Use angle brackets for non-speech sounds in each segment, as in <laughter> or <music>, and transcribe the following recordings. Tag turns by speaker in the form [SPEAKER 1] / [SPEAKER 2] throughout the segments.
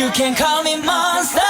[SPEAKER 1] You can call me monster.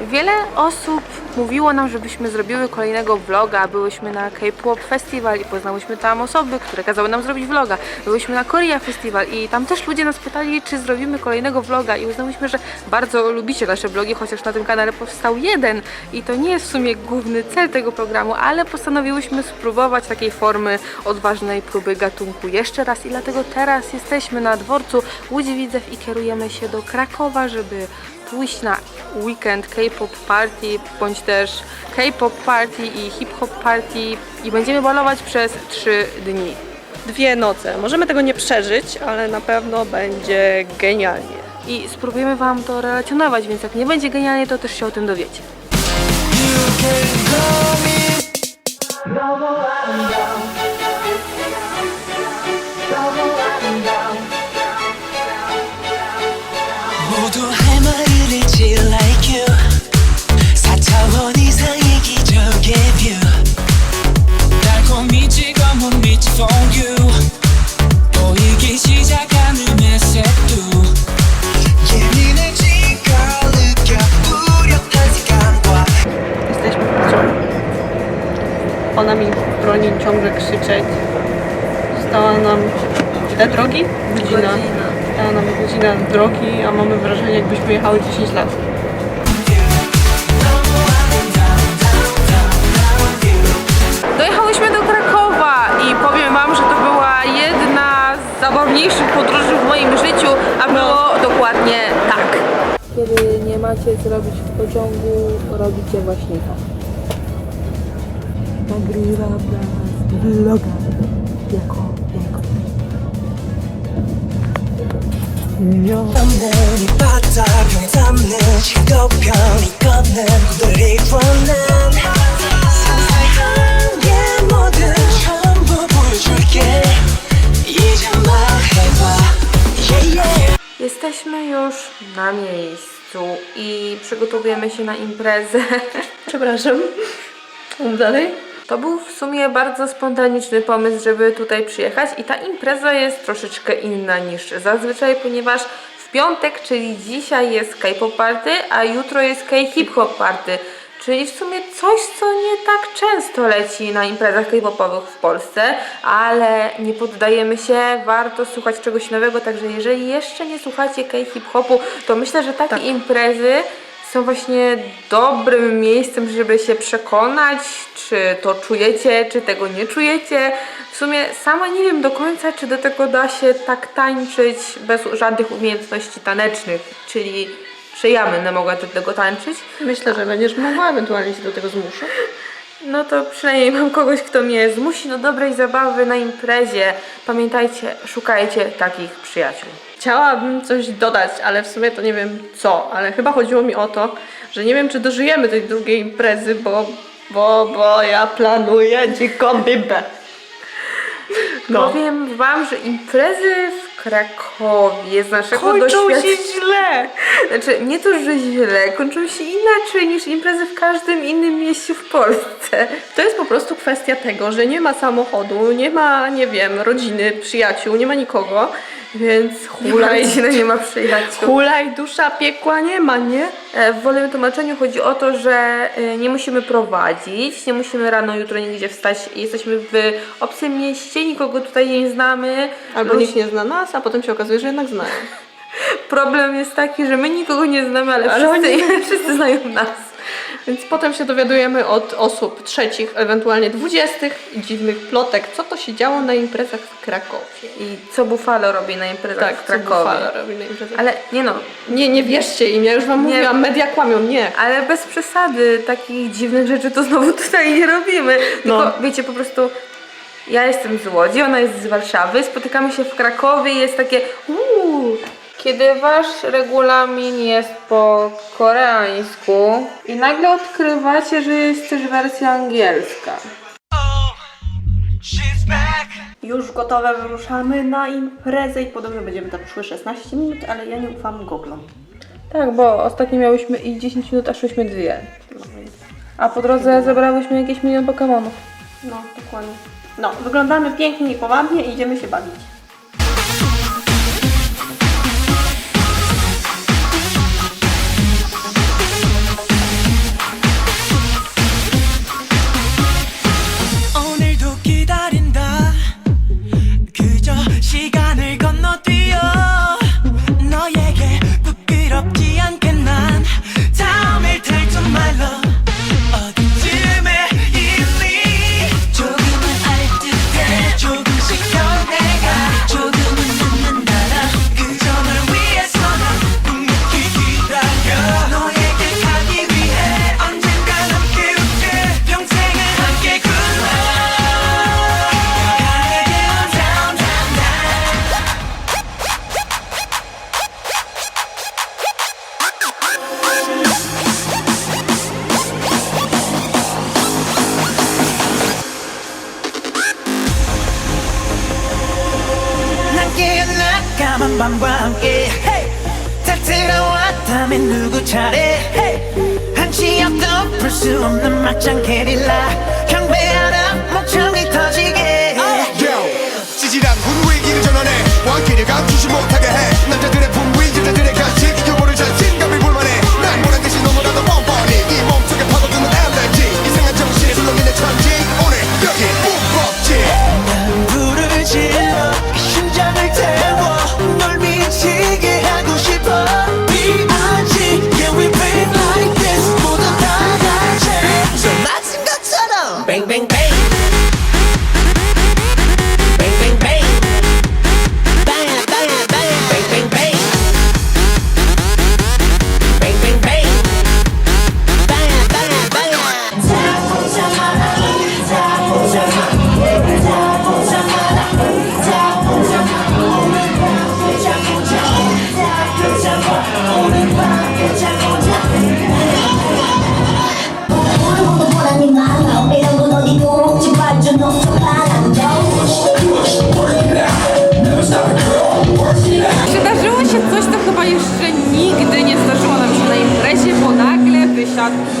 [SPEAKER 2] Wiele osób mówiło nam, żebyśmy zrobiły kolejnego vloga. Byłyśmy na K-pop Festival i poznałyśmy tam osoby, które kazały nam zrobić vloga. Byłyśmy na Korea Festival i tam też ludzie nas pytali, czy zrobimy kolejnego vloga i uznałyśmy, że bardzo lubicie nasze vlogi, chociaż na tym kanale powstał jeden i to nie jest w sumie główny cel tego programu, ale postanowiłyśmy spróbować takiej formy odważnej próby gatunku jeszcze raz i dlatego teraz jesteśmy na dworcu Łódź Widzew i kierujemy się do Krakowa, żeby pójść na weekend K-pop party, bądź też K-pop party i hip-hop party i będziemy balować przez 3 dni.
[SPEAKER 3] Dwie noce. Możemy tego nie przeżyć, ale na pewno będzie genialnie.
[SPEAKER 2] I spróbujemy Wam to relacjonować, więc jak nie będzie genialnie, to też się o tym dowiecie.
[SPEAKER 3] Ona mi broni ciągle krzyczeć. Została nam ile drogi? Godzina. Została nam godzina drogi, a mamy wrażenie jakbyśmy jechały 10 lat.
[SPEAKER 2] Dojechałyśmy do Krakowa i powiem Wam, że to była jedna z zabawniejszych podróży w moim życiu, a było dokładnie tak. Kiedy nie macie co robić w pociągu, robicie właśnie to Nagrywam dla Was vloga jako
[SPEAKER 1] 없는 이 바다 병에 담는 즐거편이 걷는 구들이 원한 상상한 게 뭐든 전부 보여줄게 이제 말해봐 yeah, yeah.
[SPEAKER 2] Jesteśmy już na miejscu i przygotowujemy się na imprezę.
[SPEAKER 3] Przepraszam. Mów dalej.
[SPEAKER 2] To był w sumie bardzo spontaniczny pomysł, żeby tutaj przyjechać i ta impreza jest troszeczkę inna niż zazwyczaj, ponieważ w piątek, czyli dzisiaj jest K-pop party, a jutro jest K-hip hop party. Czyli w sumie coś, co nie tak często leci na imprezach K-popowych w Polsce, ale nie poddajemy się, warto słuchać czegoś nowego, także jeżeli jeszcze nie słuchacie K-hip hopu, to myślę, że takie imprezy są właśnie dobrym miejscem, żeby się przekonać, czy to czujecie, czy tego nie czujecie. W sumie sama nie wiem do końca, czy do tego da się tak tańczyć bez żadnych umiejętności tanecznych, czyli czy ja będę mogła do tego tańczyć.
[SPEAKER 3] Myślę, że będziesz mogła, ewentualnie się do tego zmuszę.
[SPEAKER 2] No to przynajmniej mam kogoś, kto mnie zmusi do dobrej zabawy na imprezie. Pamiętajcie, szukajcie takich przyjaciół.
[SPEAKER 3] Chciałabym coś dodać, ale w sumie to nie wiem co, ale chyba chodziło mi o to, że nie wiem czy dożyjemy tej drugiej imprezy, bo, bo, bo ja planuję dziką bibę. No.
[SPEAKER 2] Powiem wam, że imprezy w Krakowie z naszego
[SPEAKER 3] Kończą się źle.
[SPEAKER 2] Znaczy, nie to, że źle, kończą się inaczej niż imprezy w każdym innym mieście w Polsce.
[SPEAKER 3] To jest po prostu kwestia tego, że nie ma samochodu, nie ma, nie wiem, rodziny, przyjaciół, nie ma nikogo, więc hulaj,
[SPEAKER 2] Rodzina nie ma przyjaciół.
[SPEAKER 3] hulaj, dusza piekła nie ma, nie?
[SPEAKER 2] E, W wolnym tłumaczeniu chodzi o to, że e, nie musimy prowadzić, nie musimy rano jutro nigdzie wstać. Jesteśmy w obcym mieście, nikogo tutaj nie znamy.
[SPEAKER 3] Albo
[SPEAKER 2] Ludzie-
[SPEAKER 3] nikt nie zna nas, a potem się okazuje, że jednak znają. <laughs>
[SPEAKER 2] Problem jest taki, że my nikogo nie znamy, ale,
[SPEAKER 3] Ale
[SPEAKER 2] wszyscy, <laughs> wszyscy znają nas.
[SPEAKER 3] Więc potem się dowiadujemy od osób trzecich, ewentualnie dwudziestych dziwnych plotek, co to się działo na imprezach w Krakowie.
[SPEAKER 2] I co Buffalo robi na imprezach
[SPEAKER 3] Tak,
[SPEAKER 2] w
[SPEAKER 3] co
[SPEAKER 2] Krakowie.
[SPEAKER 3] Buffalo robi na imprezach.
[SPEAKER 2] Ale nie no,
[SPEAKER 3] Nie, nie wierzcie im, ja już wam
[SPEAKER 2] Nie.
[SPEAKER 3] mówiłam, media kłamią, nie.
[SPEAKER 2] Ale bez przesady, takich dziwnych rzeczy to znowu <laughs> tutaj nie robimy. Tylko
[SPEAKER 3] No.
[SPEAKER 2] wiecie, po prostu ja jestem z Łodzi, ona jest z Warszawy, spotykamy się w Krakowie i jest takie uuu. Kiedy wasz regulamin jest po koreańsku i nagle odkrywacie, że jest też wersja angielska.
[SPEAKER 3] Już gotowe, wyruszamy na imprezę i podobno będziemy tam szły 16 minut, ale ja nie ufam goglom.
[SPEAKER 2] Tak, bo ostatnio miałyśmy i 10 minut, a szłyśmy dwie. A po drodze zebrałyśmy jakieś milion pokemonów.
[SPEAKER 1] No, dokładnie. No, wyglądamy pięknie i powabnie i idziemy się bawić.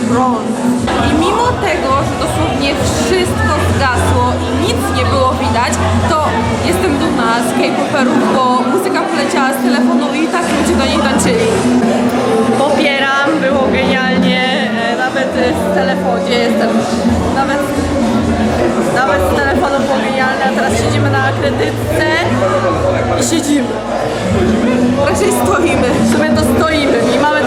[SPEAKER 2] I mimo tego, że dosłownie wszystko zgasło i nic nie było widać, to jestem dumna z K-poperów, bo muzyka poleciała z telefonu i tak ludzie do niej tańczyli.
[SPEAKER 1] Popieram, było genialnie, e, nawet w telefonie jestem, nawet, nawet z telefonu było genialne, a teraz siedzimy na akredytce i siedzimy.
[SPEAKER 2] Raczej stoimy.
[SPEAKER 1] W sumie to stoimy i mamy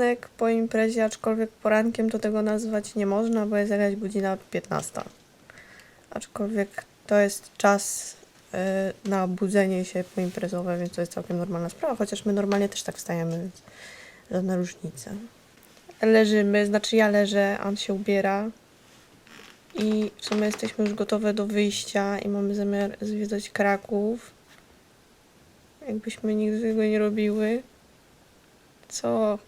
[SPEAKER 3] poranek po imprezie, aczkolwiek porankiem to tego nazwać nie można, bo jest jakaś godzina 15. Aczkolwiek to jest czas y, na budzenie się poimprezowe, więc to jest całkiem normalna sprawa, chociaż my normalnie też tak wstajemy, więc żadna różnica. Leżymy, znaczy ja leżę, on się ubiera i w sumie jesteśmy już gotowe do wyjścia i mamy zamiar zwiedzać Kraków jakbyśmy nigdy tego nie robiły. Co?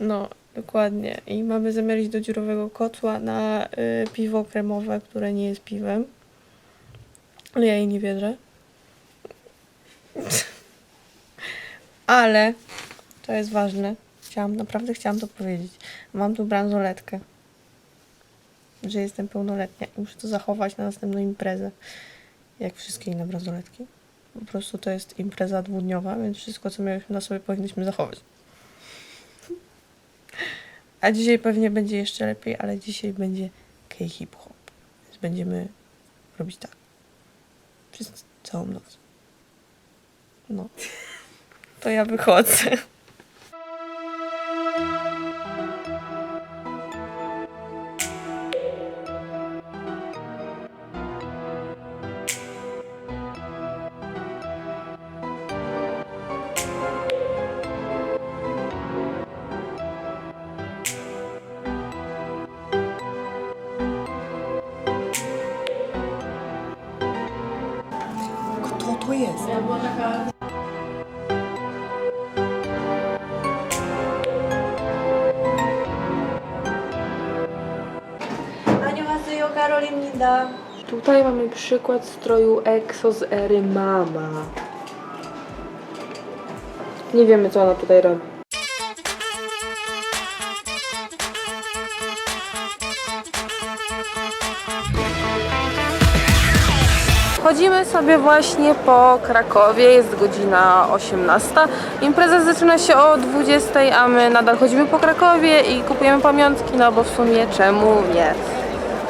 [SPEAKER 3] No, dokładnie. I mamy zamiar iść do dziurowego kotła na y, piwo kremowe, które nie jest piwem. Ale ja jej nie wierzę. <laughs> Ale to jest ważne. Chciałam, naprawdę chciałam to powiedzieć. Mam tu bransoletkę. Że jestem pełnoletnia i muszę to zachować na następną imprezę jak wszystkie inne bransoletki. Po prostu to jest impreza dwudniowa, więc wszystko, co mieliśmy na sobie, powinniśmy zachować. A dzisiaj pewnie będzie jeszcze lepiej, ale dzisiaj będzie K-hip-hop. Więc będziemy robić tak. Przez całą noc. No. To ja wychodzę. to jest? 안녕하세요, 카롤입니다.
[SPEAKER 2] Tutaj mamy przykład stroju EXO z ery Mama. Nie wiemy, co ona tutaj robi. Chodzimy sobie właśnie po Krakowie, jest godzina 18. Impreza zaczyna się o 20, a my nadal chodzimy po Krakowie i kupujemy pamiątki, no bo w sumie czemu nie?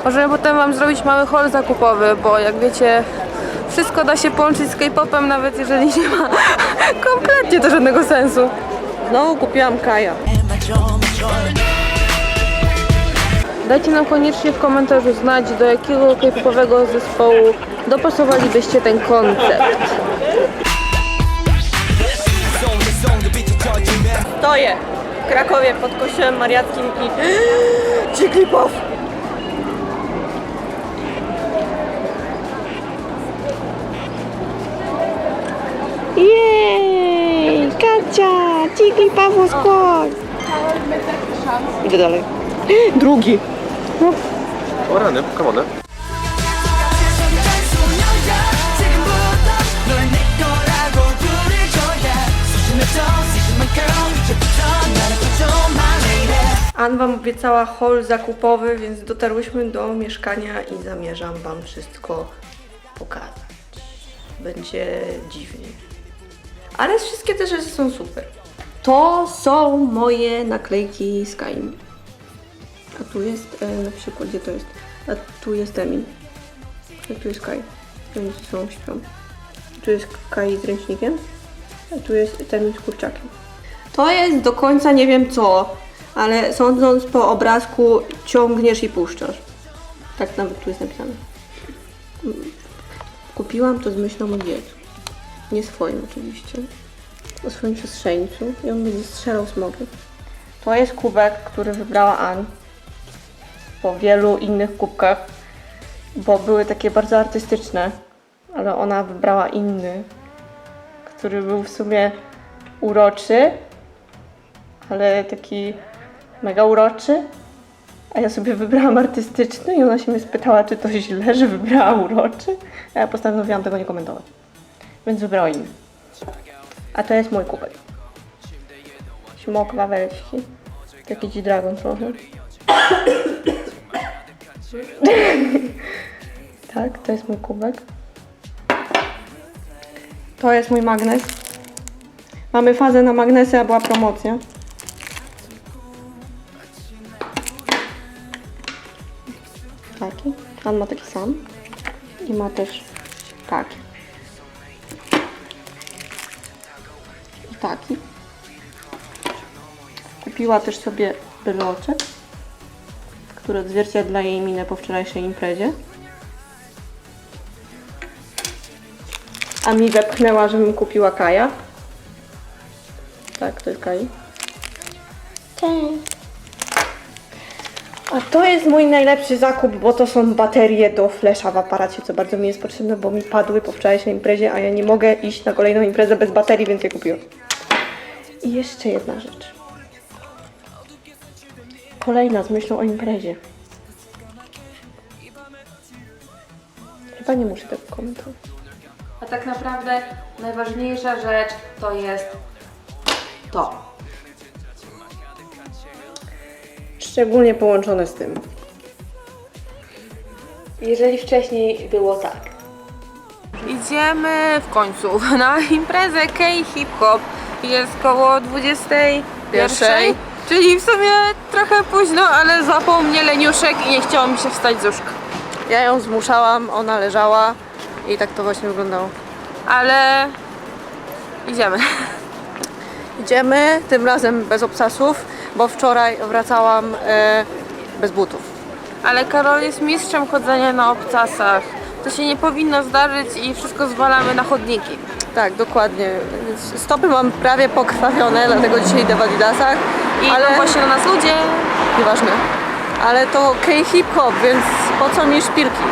[SPEAKER 2] Możemy potem Wam zrobić mały haul zakupowy, bo jak wiecie, wszystko da się połączyć z K-popem, nawet jeżeli nie ma <laughs> kompletnie to żadnego sensu. Znowu kupiłam Kaja. Dajcie nam koniecznie w komentarzu znać, do jakiego K-popowego zespołu dopasowalibyście ten koncept.
[SPEAKER 3] Stoję w Krakowie pod kościołem mariackim i... <gasps> Jigglypuff! Jej! Kacia! Jigglypuff skład! Idę dalej. <gasps> Drugi!
[SPEAKER 4] O rany,
[SPEAKER 1] kamone. Eh?
[SPEAKER 3] An wam obiecała hol zakupowy, więc dotarłyśmy do mieszkania i zamierzam wam wszystko pokazać. Będzie dziwnie. Ale wszystkie te rzeczy są super. To są moje naklejki Skyrim. A tu jest e, na przykład, gdzie to jest? A tu jest Emin. A tu jest Kai. Oni ze sobą śpią. Tu jest Kai z ręcznikiem. A tu jest Emin z kurczakiem. To jest do końca nie wiem co, ale sądząc po obrazku ciągniesz i puszczasz. Tak nawet tu jest napisane. Kupiłam to z myślą o dziecku. Nie swoim oczywiście. O swoim siostrzeńcu i on będzie strzelał smogiem. To jest kubek, który wybrała Ann po wielu innych kubkach, bo były takie bardzo artystyczne, ale ona wybrała inny, który był w sumie uroczy, ale taki mega uroczy. A ja sobie wybrałam artystyczny i ona się mnie spytała, czy to źle, że wybrała uroczy. A ja postanowiłam tego nie komentować. Więc wybrała inny. A to jest mój kubek. Śmok wawelski. Taki ci dragon trochę. <laughs> tak, to jest mój kubek. To jest mój magnes. Mamy fazę na magnesy, a była promocja. Taki. On ma taki sam. I ma też taki. I taki. Kupiła też sobie bryloczek, który odzwierciedla jej minę po wczorajszej imprezie. A mi wepchnęła, żebym kupiła Kaja. Tak, to jest. Cześć. A to jest mój najlepszy zakup, bo to są baterie do flesza w aparacie, co bardzo mi jest potrzebne, bo mi padły po wczorajszej imprezie, a ja nie mogę iść na kolejną imprezę bez baterii, więc je kupiłam. I jeszcze jedna rzecz. Kolejna z myślą o imprezie. Chyba nie muszę tego komentować.
[SPEAKER 2] A tak naprawdę najważniejsza rzecz to jest to.
[SPEAKER 3] Szczególnie połączone z tym.
[SPEAKER 2] Jeżeli wcześniej było tak. Idziemy w końcu <laughs> na imprezę K-Hip Hop. Jest koło 21.
[SPEAKER 3] Pierwszej.
[SPEAKER 2] Czyli w sumie trochę późno, ale złapał mnie leniuszek i nie chciało mi się wstać z łóżka.
[SPEAKER 3] Ja ją zmuszałam, ona leżała i tak to właśnie wyglądało.
[SPEAKER 2] Ale idziemy. <laughs>
[SPEAKER 3] Idziemy, tym razem bez obcasów, bo wczoraj wracałam e, bez butów.
[SPEAKER 2] Ale Karol jest mistrzem chodzenia na obcasach. To się nie powinno zdarzyć i wszystko zwalamy na chodniki.
[SPEAKER 3] Tak, dokładnie. Stopy mam prawie pokrwawione, dlatego dzisiaj idę w adidasach,
[SPEAKER 2] I
[SPEAKER 3] ale
[SPEAKER 2] ale... właśnie na nas ludzie.
[SPEAKER 3] nieważne. Ale to K-hip-hop, więc po co mi szpilki?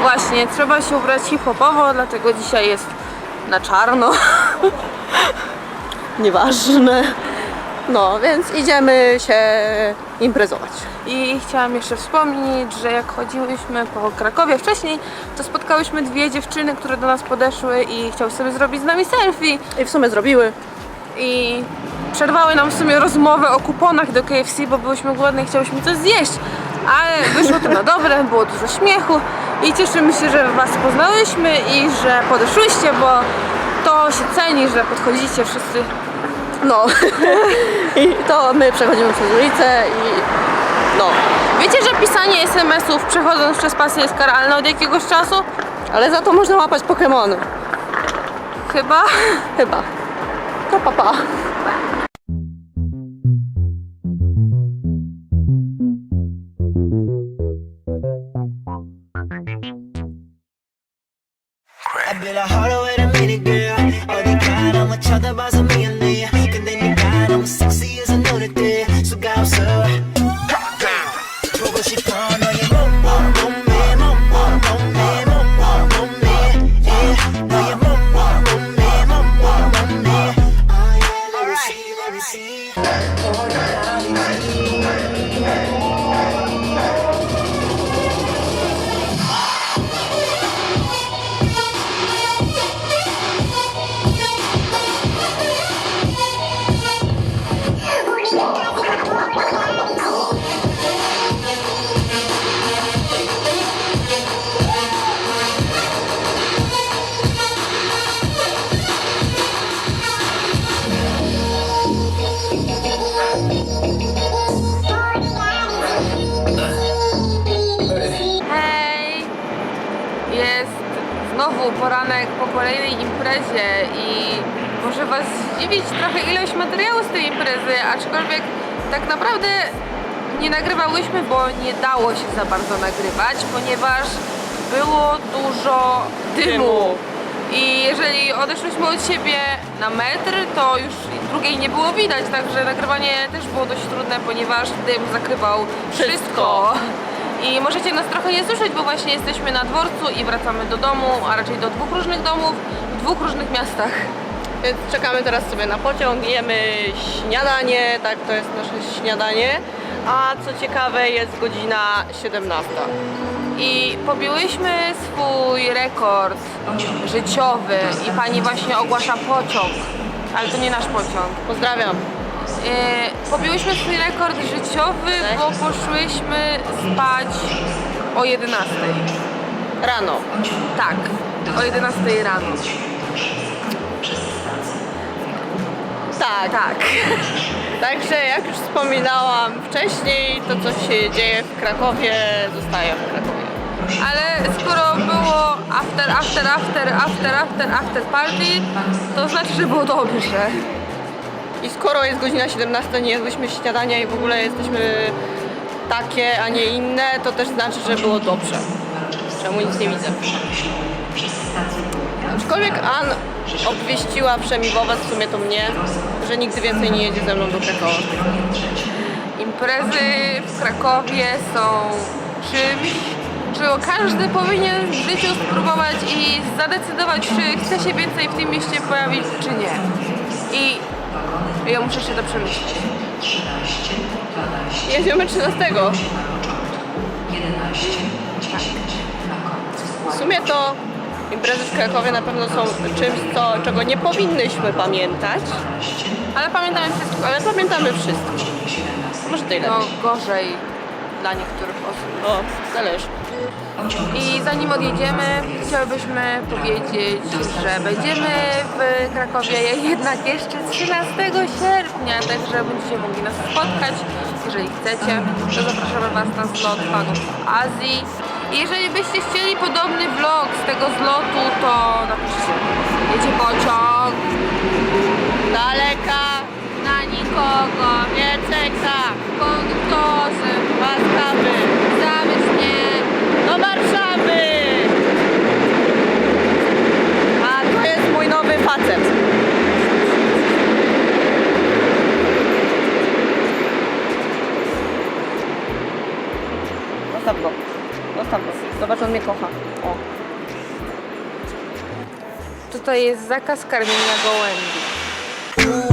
[SPEAKER 2] Właśnie, trzeba się ubrać hip-hopowo, dlatego dzisiaj jest na czarno.
[SPEAKER 3] Nieważne. No, więc idziemy się imprezować.
[SPEAKER 2] I chciałam jeszcze wspomnieć, że jak chodziłyśmy po Krakowie wcześniej, to spotkałyśmy dwie dziewczyny, które do nas podeszły i chciały sobie zrobić z nami selfie.
[SPEAKER 3] I w sumie zrobiły.
[SPEAKER 2] I przerwały nam w sumie rozmowę o kuponach do KFC, bo byłyśmy głodne i chciałyśmy coś zjeść. Ale wyszło to na dobre, było dużo śmiechu i cieszymy się, że Was poznałyśmy i że podeszłyście, bo to się ceni, że podchodzicie wszyscy.
[SPEAKER 3] No. <laughs> I to my przechodzimy przez ulicę i no.
[SPEAKER 2] Wiecie, że pisanie SMS-ów przechodząc przez pasy jest karalne od jakiegoś czasu?
[SPEAKER 3] Ale za to można łapać Pokemony.
[SPEAKER 2] Chyba.
[SPEAKER 3] Chyba. To papa. Pa.
[SPEAKER 1] Oh
[SPEAKER 2] my god. Po kolejnej imprezie i może Was zdziwić trochę ilość materiału z tej imprezy, aczkolwiek tak naprawdę nie nagrywałyśmy, bo nie dało się za bardzo nagrywać, ponieważ było dużo dymu. I jeżeli odeszłyśmy od siebie na metr, to już drugiej nie było widać, także nagrywanie też było dość trudne, ponieważ dym zakrywał wszystko.
[SPEAKER 3] Wszystko.
[SPEAKER 2] I możecie nas trochę nie słyszeć, bo właśnie jesteśmy na dworcu i wracamy do domu, a raczej do dwóch różnych domów w dwóch różnych miastach.
[SPEAKER 3] Więc czekamy teraz sobie na pociąg, jemy śniadanie, tak to jest nasze śniadanie. A co ciekawe, jest godzina 17.
[SPEAKER 2] I pobiłyśmy swój rekord życiowy i pani właśnie ogłasza pociąg, ale to nie nasz pociąg.
[SPEAKER 3] Pozdrawiam.
[SPEAKER 2] E, pobiłyśmy swój rekord życiowy, bo poszłyśmy spać o 11.
[SPEAKER 3] Rano.
[SPEAKER 2] Tak, o 11 rano.
[SPEAKER 3] Tak.
[SPEAKER 2] Tak.
[SPEAKER 3] Także jak już wspominałam wcześniej, to co się dzieje w Krakowie, zostaje w Krakowie.
[SPEAKER 2] Ale skoro było after, after, after, after, after, after party, to znaczy, że było dobrze.
[SPEAKER 3] I skoro jest godzina 17, nie jadłyśmy śniadania i w ogóle jesteśmy takie, a nie inne, to też znaczy, że było dobrze. Czemu nic nie widzę. Aczkolwiek Ann obwieściła przemiwować w sumie to mnie, że nigdy więcej nie jedzie ze mną do Krakowa.
[SPEAKER 2] Imprezy w Krakowie są czymś, czego każdy powinien w życiu spróbować i zadecydować, czy chce się więcej w tym mieście pojawić, czy nie. I ja muszę się to przemyśleć.
[SPEAKER 3] Jedziemy 13. W sumie to imprezy w Krakowie na pewno są czymś, co, czego nie powinnyśmy pamiętać,
[SPEAKER 2] Ale pamiętamy wszystko,
[SPEAKER 3] ale pamiętamy wszystko. Może tyle.
[SPEAKER 2] no gorzej dla niektórych osób.
[SPEAKER 3] O, zależy.
[SPEAKER 2] I zanim odjedziemy, chciałbyśmy powiedzieć, że będziemy w Krakowie jednak jeszcze 13 sierpnia, także będziecie mogli nas spotkać. Jeżeli chcecie, to zapraszamy Was na zlot fanów Azji. I jeżeli byście chcieli podobny vlog z tego zlotu, to napiszcie. Jedzie pociąg,
[SPEAKER 3] Daleka,
[SPEAKER 2] na nikogo,
[SPEAKER 3] nie czeka,
[SPEAKER 2] konduktorzy,
[SPEAKER 3] łaskawy, Warszawy! A to jest mój nowy facet. Zostaw go. Zostaw go. Zobacz, on mnie kocha. O.
[SPEAKER 2] Tutaj jest zakaz karmienia gołębi.